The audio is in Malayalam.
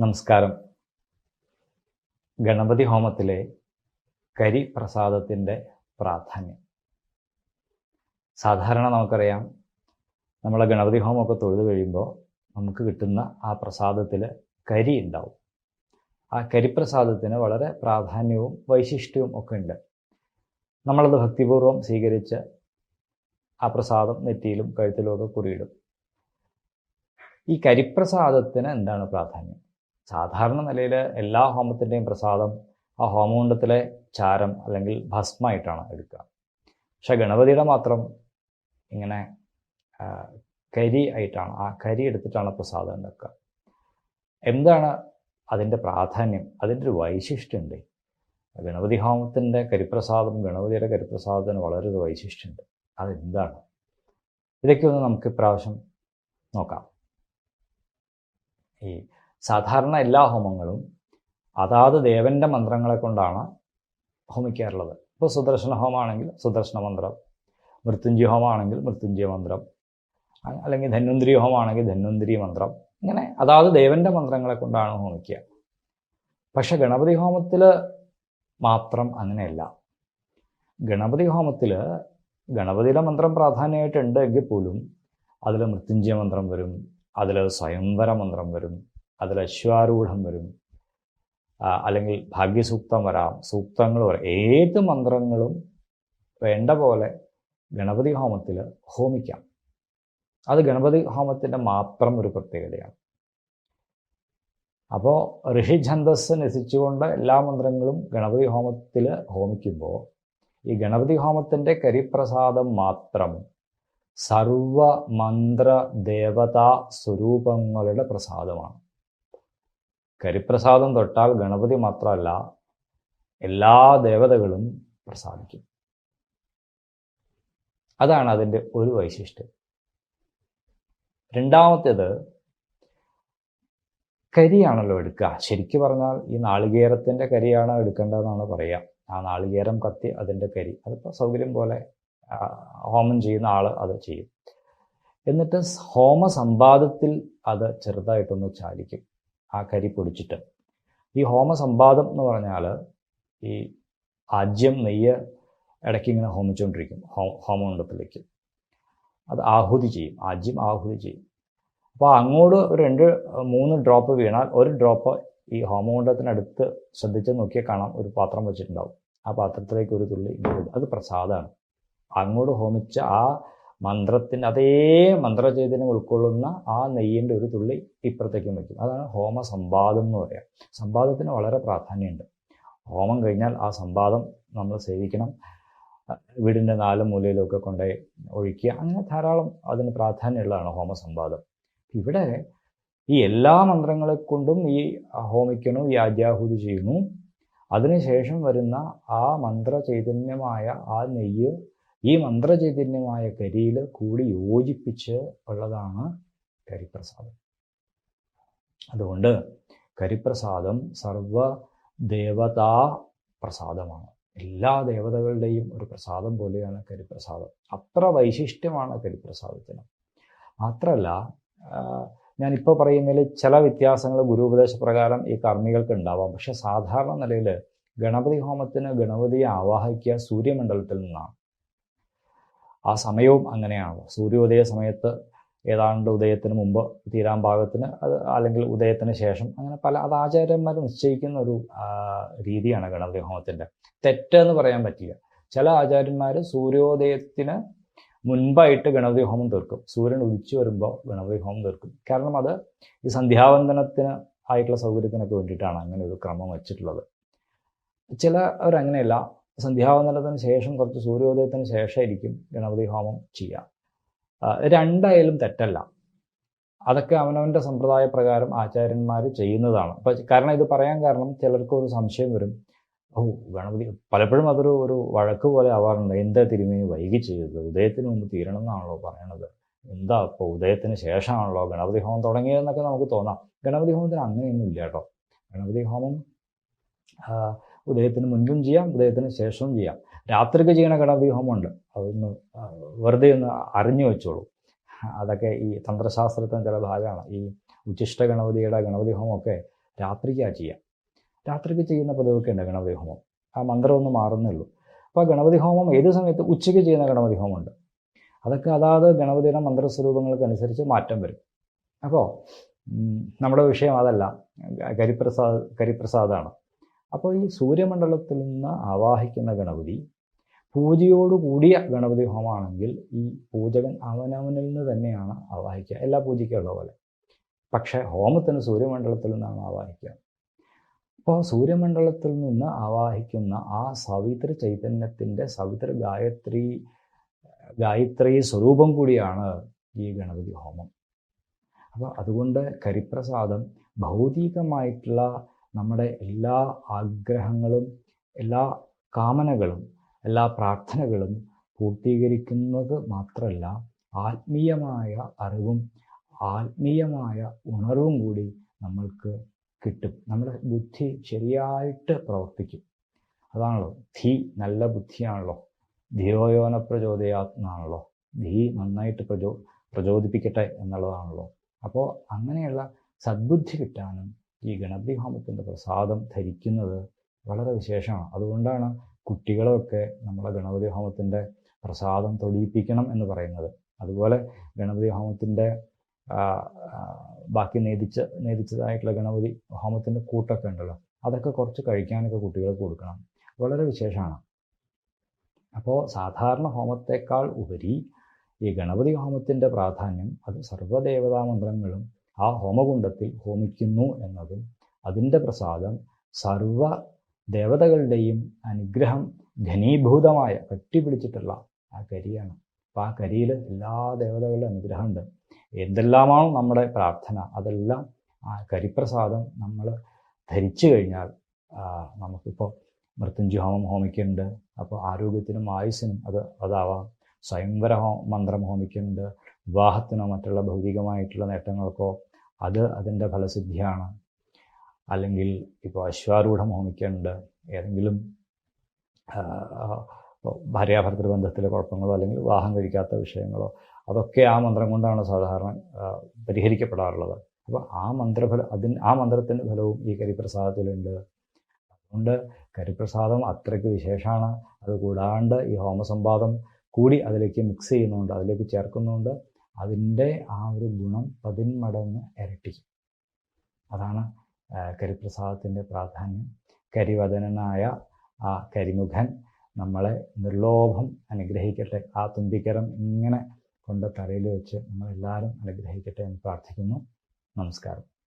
നമസ്കാരം. ഗണപതി ഹോമത്തിലെ കരി പ്രസാദത്തിന്റെ പ്രാധാന്യം. സാധാരണ നമുക്കറിയാം നമ്മളെ ഗണപതി ഹോമമൊക്കെ തൊഴുത് കഴിയുമ്പോൾ നമുക്ക് കിട്ടുന്ന ആ പ്രസാദത്തിൽ കരി ഉണ്ടാവും. ആ കരിപ്രസാദത്തിന് വളരെ പ്രാധാന്യവും വൈശിഷ്ട്യവും ഒക്കെ ഉണ്ട്. നമ്മളത് ഭക്തിപൂർവം സ്വീകരിച്ച് ആ പ്രസാദം നെറ്റിയിലും കഴുത്തിലും ഒക്കെ കുറിയിടും. ഈ കരിപ്രസാദത്തിന് എന്താണ് പ്രാധാന്യം? സാധാരണ നിലയിൽ എല്ലാ ഹോമത്തിന്റെയും പ്രസാദം ആ ഹോമകുണ്ടത്തിലെ ചാരം അല്ലെങ്കിൽ ഭസ്മമായിട്ടാണ് എടുക്കുക. പക്ഷെ ഗണപതിയുടെ മാത്രം ഇങ്ങനെ കരി ആയിട്ടാണ് ആ കരി എടുത്തിട്ടാണ് പ്രസാദം ഉണ്ടാക്കുക. എന്താണ് അതിന്റെ പ്രാധാന്യം? അതിന്റെ ഒരു വൈശിഷ്ട്യമുണ്ട്. ഗണപതി ഹോമത്തിന്റെ കരിപ്രസാദം ഗണപതിയുടെ കരിപ്രസാദത്തിന് വളരെ ഒരു വൈശിഷ്ട്യമുണ്ട്. അതെന്താണ്? ഇതൊക്കെ ഒന്ന് നമുക്ക് ഇപ്രാവശ്യം നോക്കാം. ഈ സാധാരണ എല്ലാ ഹോമങ്ങളും അതാത് ദേവന്റെ മന്ത്രങ്ങളെ കൊണ്ടാണ് ഹോമിക്കാറുള്ളത്. ഇപ്പോൾ സുദർശന ഹോമാണെങ്കിൽ സുദർശന മന്ത്രം മൃത്യുഞ്ജയ ഹോമാണെങ്കിൽ മൃത്യുഞ്ജയ മന്ത്രം അല്ലെങ്കിൽ ധന്വന്തിരി ഹോമാണെങ്കിൽ ധന്വന്തിരി മന്ത്രം. ഇങ്ങനെ അതാത് ദേവന്റെ മന്ത്രങ്ങളെ കൊണ്ടാണ് ഹോമിക്കുക. പക്ഷെ ഗണപതി ഹോമത്തിൽ മാത്രം അങ്ങനെയല്ല. ഗണപതി ഹോമത്തിൽ ഗണപതിയുടെ മന്ത്രം പ്രാധാന്യമായിട്ടുണ്ട് എങ്കിൽ പോലും അതിൽ മൃത്യുഞ്ജയ മന്ത്രം വരും അതിൽ സ്വയംവര മന്ത്രം വരും. അതിൽ അശ്വാരൂഢം വരും. അല്ലെങ്കിൽ ഭാഗ്യസൂക്തം വരാം. സൂക്തങ്ങൾ വരാം. ഏത് മന്ത്രങ്ങളും വേണ്ട പോലെ ഗണപതി ഹോമത്തിൽ ഹോമിക്കാം. അത് ഗണപതി ഹോമത്തിന്റെ മാത്രം ഒരു പ്രത്യേകതയാണ്. അപ്പോൾ ഋഷി ഛന്ദസ് നസിച്ചുകൊണ്ട് എല്ലാ മന്ത്രങ്ങളും ഗണപതി ഹോമത്തിൽ ഹോമിക്കുമ്പോൾ ഈ ഗണപതി ഹോമത്തിന്റെ കരിപ്രസാദം മാത്രം സർവ മന്ത്ര ദേവതാ സ്വരൂപങ്ങളുടെ പ്രസാദമാണ്. കരിപ്രസാദം തൊട്ടാൽ ഗണപതി മാത്രമല്ല എല്ലാ ദേവതകളും പ്രസാദിക്കും. അതാണ് അതിന്റെ ഒരു വൈശിഷ്ട്യം. രണ്ടാമത്തേത് കരിയാണല്ലോ എടുക്കുക. ശരിക്കു പറഞ്ഞാൽ ഈ നാളികേരത്തിന്റെ കരിയാണ് എടുക്കേണ്ടതെന്നാണ് പറയുക. ആ നാളികേരം കത്തി അതിന്റെ കരി. അതിപ്പോൾ സൗകര്യം പോലെ ഹോമം ചെയ്യുന്ന ആൾ അത് ചെയ്യും. എന്നിട്ട് ഹോമ സമ്പാദത്തിൽ അത് ചെറുതായിട്ടൊന്ന് ചാലിക്കും. ആ കരി പൊടിച്ചിട്ട്. ഈ ഹോമസമ്പാദം എന്ന് പറഞ്ഞാൽ ഈ ആജ്യം നെയ്യ് ഇടയ്ക്ക് ഇങ്ങനെ ഹോമിച്ചുകൊണ്ടിരിക്കും ഹോ അത് ആഹുതി ചെയ്യും ആജ്യം ആഹുതി ചെയ്യും. അപ്പോൾ അങ്ങോട്ട് ഒരു രണ്ട് മൂന്ന് ഡ്രോപ്പ് വീണാൽ ഒരു ഡ്രോപ്പ് ഈ ഹോമകുണ്ടത്തിനടുത്ത് ശ്രദ്ധിച്ച് നോക്കിയാൽ കാണാം ഒരു പാത്രം വെച്ചിട്ടുണ്ടാവും. ആ പാത്രത്തിലേക്ക് ഒരു തുള്ളി അത് പ്രസാദമാണ്. അങ്ങോട്ട് ഹോമിച്ച ആ മന്ത്രത്തിന്റെ അതേ മന്ത്രചൈതന്യം ഉൾക്കൊള്ളുന്ന ആ നെയ്യിന്റെ ഒരു തുള്ളി ഇപ്പുറത്തേക്കും വയ്ക്കും. അതാണ് ഹോമ സംവാദം എന്ന് പറയുക സംവാദത്തിന് വളരെ പ്രാധാന്യമുണ്ട്. ഹോമം കഴിഞ്ഞാൽ ആ സംവാദം നമ്മൾ സേവിക്കണം. വീടിന്റെ നാല് മൂലയിലൊക്കെ കൊണ്ടുപോയി ഒഴിക്കുക. അങ്ങനെ ധാരാളം അതിന് പ്രാധാന്യമുള്ളതാണ് ഹോമ സംവാദം ഇവിടെ ഈ എല്ലാ മന്ത്രങ്ങളെ കൊണ്ടും ഈ ഹോമിക്കണു ഈ ആദ്യാഹുതി ചെയ്യുന്നു. അതിനുശേഷം വരുന്ന ആ മന്ത്രചൈതന്യമായ ആ നെയ്യ് ഈ മന്ത്രചൈതന്യമായ കരിയിൽ കൂടി യോജിപ്പിച്ച് ഉള്ളതാണ് കരിപ്രസാദം. അതുകൊണ്ട് കരിപ്രസാദം സർവ ദേവതാ പ്രസാദമാണ്. എല്ലാ ദേവതകളുടെയും ഒരു പ്രസാദം പോലെയാണ് കരിപ്രസാദം. അത്ര വൈശിഷ്ട്യമാണ് കരിപ്രസാദത്തിന്. മാത്രമല്ല ഞാനിപ്പോൾ പറയുന്നതിൽ ചില വ്യത്യാസങ്ങൾ ഗുരുപദേശ പ്രകാരം ഈ കർമ്മികൾക്ക് ഉണ്ടാവാം. പക്ഷെ സാധാരണ നിലയിൽ ഗണപതി ഹോമത്തിന് ഗണപതിയെ ആവാഹിക്കുക സൂര്യമണ്ഡലത്തിൽ നിന്നാണ്. ആ സമയവും അങ്ങനെയാണ് സൂര്യോദയ സമയത്ത് ഏതാണ്ട് ഉദയത്തിന് മുമ്പ് തീരാൻ ഭാഗത്തിന് അത് അല്ലെങ്കിൽ ഉദയത്തിന് ശേഷം അങ്ങനെ പല അത് ആചാര്യന്മാർ നിശ്ചയിക്കുന്ന ഒരു രീതിയാണ് ഗണപതി ഹോമത്തിന്റെ തെറ്റെന്ന് പറയാൻ പറ്റില്ല. ചില ആചാര്യന്മാർ സൂര്യോദയത്തിന് മുൻപായിട്ട് ഗണപതി തീർക്കും. സൂര്യൻ ഉദിച്ചു വരുമ്പോൾ ഗണപതി തീർക്കും. കാരണം അത് ഈ സന്ധ്യാവന്തനത്തിന് ആയിട്ടുള്ള സൗകര്യത്തിനൊക്കെ വേണ്ടിയിട്ടാണ് അങ്ങനെ ഒരു ക്രമം വെച്ചിട്ടുള്ളത്. ചിലവരങ്ങനെയല്ല സന്ധ്യാവന്തനത്തിന് ശേഷം കുറച്ച് സൂര്യോദയത്തിന് ശേഷമായിരിക്കും ഗണപതി ഹോമം ചെയ്യുക രണ്ടായാലും തെറ്റല്ല. അതൊക്കെ അവനവന്റെ സമ്പ്രദായ പ്രകാരം ആചാര്യന്മാർ ചെയ്യുന്നതാണ്. അപ്പം കാരണം ഇത് പറയാൻ കാരണം ചിലർക്ക് ഒരു സംശയം വരും. ഓ ഗണപതി പലപ്പോഴും അതൊരു ഒരു വഴക്ക് പോലെ ആവാറുണ്ട്. എന്താ തിരുമേനി വൈകി ചെയ്തത്? ഉദയത്തിന് മുമ്പ് തീരണം എന്നാണല്ലോ പറയണത്. എന്താ ഇപ്പോൾ ഉദയത്തിന് ശേഷമാണല്ലോ ഗണപതി ഹോമം തുടങ്ങിയതെന്നൊക്കെ നമുക്ക് തോന്നാം. ഗണപതി ഹോമത്തിന് അങ്ങനെയൊന്നും ഇല്ല കേട്ടോ. ഗണപതി ഹോമം ഉദയത്തിന് മുൻപും ചെയ്യാം ഉദയത്തിന് ശേഷവും ചെയ്യാം. രാത്രിക്ക് ചെയ്യണ ഗണപതി ഹോമമുണ്ട് അതൊന്ന് വെറുതെ ഒന്ന് അറിഞ്ഞു വെച്ചോളൂ. അതൊക്കെ ഈ തന്ത്രശാസ്ത്രത്തിന് ചില ഭാഗമാണ്. ഈ ഉച്ചിഷ്ട ഗണപതിയുടെ ഗണപതി ഹോമമൊക്കെ രാത്രിക്കാണ് ചെയ്യാം. രാത്രിക്ക് ചെയ്യുന്ന പതിവൊക്കെ ഉണ്ട് ഗണപതി ഹോമം ആ മന്ത്രം ഒന്ന് മാറുന്നേ ഉള്ളൂ അപ്പോൾ ഗണപതി ഹോമം ഏത് സമയത്ത് ഉച്ചയ്ക്ക് ചെയ്യുന്ന ഗണപതി ഹോമമുണ്ട് അതൊക്കെ അതാത് ഗണപതിയുടെ മന്ത്രസ്വരൂപങ്ങൾക്കനുസരിച്ച് മാറ്റം വരും. അപ്പോൾ നമ്മുടെ വിഷയം അതല്ല. കരിപ്രസാദ് കരിപ്രസാദാണ്. അപ്പോൾ ഈ സൂര്യമണ്ഡലത്തിൽ നിന്ന് ആവാഹിക്കുന്ന ഗണപതി പൂജയോട് കൂടിയ ഗണപതി ഹോമാണെങ്കിൽ ഈ പൂജകൻ അവനവനിൽ നിന്ന് തന്നെയാണ് ആവാഹിക്കുക. എല്ലാ പൂജയ്ക്കുള്ള പോലെ. പക്ഷേ ഹോമത്തിന് സൂര്യമണ്ഡലത്തിൽ നിന്നാണ് ആവാഹിക്കുക. അപ്പോൾ സൂര്യമണ്ഡലത്തിൽ നിന്ന് ആവാഹിക്കുന്ന ആ സവിത്ര ചൈതന്യത്തിന്റെ സവിത്ര ഗായത്രി ഗായത്രി സ്വരൂപം കൂടിയാണ് ഈ ഗണപതി ഹോമം. അപ്പോൾ അതുകൊണ്ട് കരിപ്രസാദം ഭൗതികമായിട്ടുള്ള നമ്മുടെ എല്ലാ ആഗ്രഹങ്ങളും എല്ലാ കാമനകളും എല്ലാ പ്രാർത്ഥനകളും പൂർത്തീകരിക്കുന്നത് മാത്രമല്ല ആത്മീയമായ അറിവും ആത്മീയമായ ഉണർവും കൂടി നമ്മൾക്ക് കിട്ടും. നമ്മുടെ ബുദ്ധി ശരിയായിട്ട് പ്രവർത്തിക്കും. അതാണല്ലോ. ധീ നല്ല ബുദ്ധിയാണല്ലോ. ധിയോയോന പ്രചോദയാത്മാണല്ലോ. ധീ നന്നായിട്ട് പ്രചോ പ്രചോദിപ്പിക്കട്ടെ എന്നുള്ളതാണല്ലോ. അപ്പോൾ അങ്ങനെയുള്ള സദ്ബുദ്ധി കിട്ടാനും ഈ ഗണപതി ഹോമത്തിന്റെ പ്രസാദം ധരിക്കുന്നത് വളരെ വിശേഷമാണ്. അതുകൊണ്ടാണ് കുട്ടികളൊക്കെ നമ്മളെ ഗണപതി ഹോമത്തിന്റെ പ്രസാദം തൊടിയിപ്പിക്കണം എന്ന് പറയുന്നത്. അതുപോലെ ഗണപതി ഹോമത്തിന്റെ ബാക്കി നേതിച്ച നേദിച്ചതായിട്ടുള്ള ഗണപതി ഹോമത്തിന്റെ കൂട്ടൊക്കെ ഉണ്ടല്ലോ. അതൊക്കെ കുറച്ച് കഴിക്കാനൊക്കെ കുട്ടികൾക്ക് കൊടുക്കണം. വളരെ വിശേഷമാണ്. അപ്പോൾ സാധാരണ ഹോമത്തേക്കാൾ ഉപരി ഈ ഗണപതി ഹോമത്തിന്റെ പ്രാധാന്യം അത് സർവദേവതാ മന്ത്രങ്ങളും ആ ഹോമകുണ്ടത്തിൽ ഹോമിക്കുന്നു എന്നതും അതിന്റെ പ്രസാദം സർവ ദേവതകളുടെയും അനുഗ്രഹം ഘനീഭൂതമായ കട്ടിപിടിച്ചിട്ടുള്ള ആ കരിയാണ്. അപ്പോൾ ആ കരിയിൽ എല്ലാ ദേവതകളുടെ അനുഗ്രഹമുണ്ട്. എന്തെല്ലാമാണോ നമ്മുടെ പ്രാർത്ഥന അതെല്ലാം ആ കരിപ്രസാദം നമ്മൾ ധരിച്ചു കഴിഞ്ഞാൽ നമുക്കിപ്പോൾ മൃത്യുഞ്ജു ഹോമം ഹോമിക്കുന്നുണ്ട്. അപ്പോൾ ആരോഗ്യത്തിനും ആയുസ്സിനും അത് അതാവാം. സ്വയംവര ഹോ മന്ത്രം ഹോമിക്കുന്നുണ്ട്. വിവാഹത്തിനോ മറ്റുള്ള ഭൗതികമായിട്ടുള്ള നേട്ടങ്ങൾക്കോ അത് അതിന്റെ ഫലസിദ്ധിയാണ്. അല്ലെങ്കിൽ ഇപ്പോൾ അശ്വാരൂഢം ഹോമിക്കുന്നുണ്ട് ഏതെങ്കിലും ഭാര്യാഭർത്തൃ ബന്ധത്തിലെ കുഴപ്പങ്ങളോ അല്ലെങ്കിൽ വിവാഹം കഴിക്കാത്ത വിഷയങ്ങളോ അതൊക്കെ ആ മന്ത്രം കൊണ്ടാണ് സാധാരണ പരിഹരിക്കപ്പെടാറുള്ളത്. അപ്പോൾ ആ മന്ത്രഫലം അതിന് ആ മന്ത്രത്തിന്റെ ഫലവും ഈ കരിപ്രസാദത്തിലുണ്ട്. അതുകൊണ്ട് കരിപ്രസാദം അത്രയ്ക്ക് വിശേഷമാണ്. അത് കൂടാണ്ട് ഈ ഹോമസംവാദം കൂടി അതിലേക്ക് മിക്സ് ചെയ്യുന്നുണ്ട് അതിലേക്ക് ചേർക്കുന്നുണ്ട്. അതിന്റെ ആ ഒരു ഗുണം പതിന്മടങ്ങ് ഇരട്ടി അതാണ് കരിപ്രസാദത്തിന്റെ പ്രാധാന്യം. കരിവദനായ ആ കരിമുഖൻ നമ്മളെ നിർലോഭം അനുഗ്രഹിക്കട്ടെ ആ തുമ്പിക്കരം ഇങ്ങനെ കൊണ്ട് തറയിൽ വെച്ച് നമ്മളെല്ലാവരും അനുഗ്രഹിക്കട്ടെ എന്ന് പ്രാർത്ഥിക്കുന്നു. നമസ്കാരം.